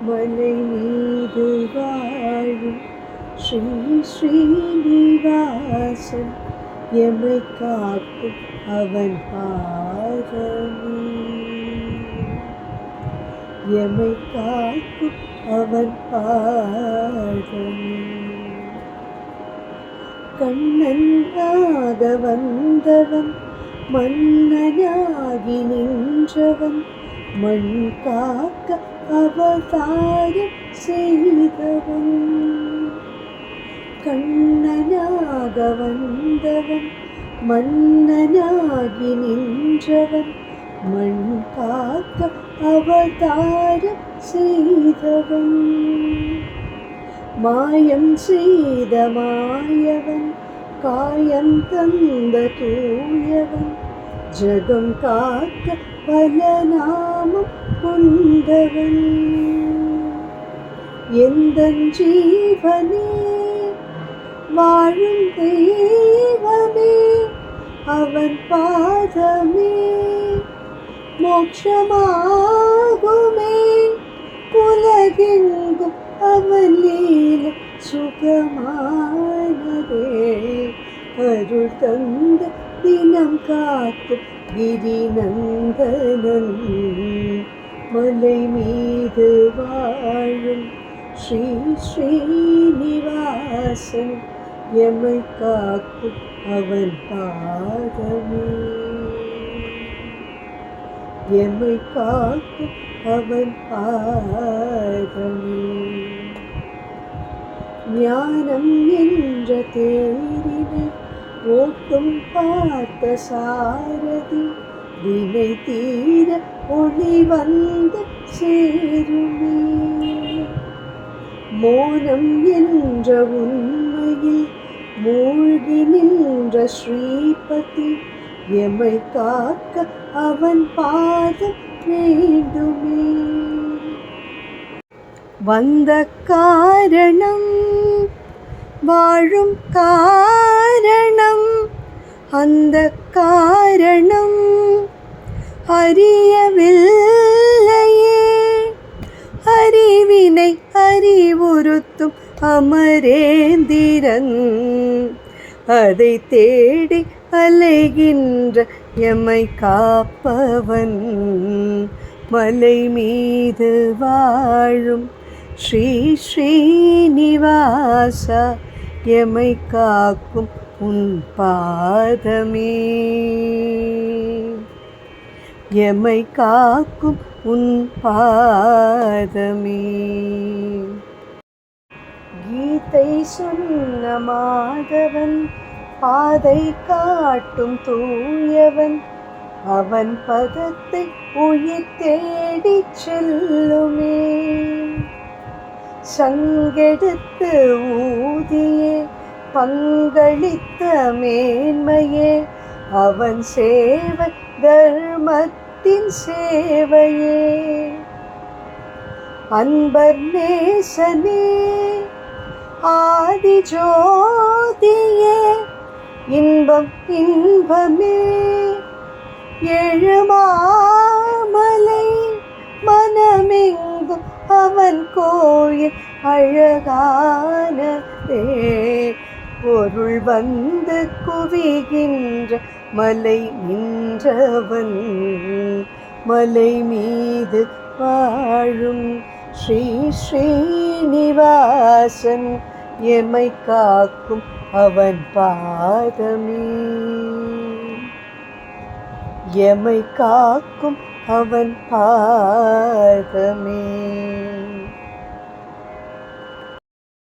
மலை மீது வாழும் ஸ்ரீ ஸ்ரீனிவாசன் எமை காக்கும் அவன் பாதமே. எமை காக்கும் அவன் பாதமே. கண்ணனாக வந்தவன் மன்னனாகி நின்றவன் மண் காக்க அவதாரம் செய்தவன். கண்ணனாக வந்தவன் மன்னனாகி நின்றவன். மண் காக்க அவதாரம் செய்தவன். மாயம் செய்த மாயவன் காயம் தந்த தூயவன். ஜகம் காக்க பல நாமம் கொண்டவன் எந்த ஜீவனே வாழும் தெய்வமே அவன் பாதமே மோட்சமாகுமே உலகெங்கும் அவன் லீல சுகமானதே அருள் தந்த தினம் காக்கும் கிரிநந்தனன் மலை மீது வாழும் ஸ்ரீ ஸ்ரீனிவாசன் எமை காக்கும் அவன் பாதமே. எமை காக்கும் அவன் பாதமே. ஞானம் என்ற தேரினை ஓட்டும் பார்த்த சாரதி. வினை தீர ஒளி வந்து சேருமே. மோனம் என்ற உண்மையில் மூழ்கி நின்ற ஸ்ரீபதி எமை காக்க அவன் பாதம் வேண்டுமே. வந்த காரணம் வாழும் காரணம் அந்த காரணம் அறியவில்லையே. அறிவினை அறிவுறுத்தும் அமரேந்திரன். அதை தேடி அலைகின்ற எமை காப்பவன். மலை மீது வாழும் ஸ்ரீ ஸ்ரீனிவாசா எமை காக்கும் உன் பாதமே. எமை காக்கும் உன் பாதமே. கீதை சொன்ன மாதவன் பாதை காட்டும் தூயவன் அவன் பதத்தை உயிர் தேடி செல்லுமே. சங்கெடுத்து ஊதியே பங்களித்த மேன்மையே அவன் சேவை தர்மத்தின் சேவையே. அன்பர் நேசனே ஆதி ஜோதியே இன்பம் இன்பமே. எழுமாமலை மனமெங்கும் அவன் கோயில் அழகானதே. பொருள் வந்து குவிகின்ற மலை நின்றவன். மலை மீது வாழும் ஸ்ரீ ஸ்ரீனிவாசன் எமை காக்கும் அவன் பாதமே. எமை காக்கும் அவன் பாதமே.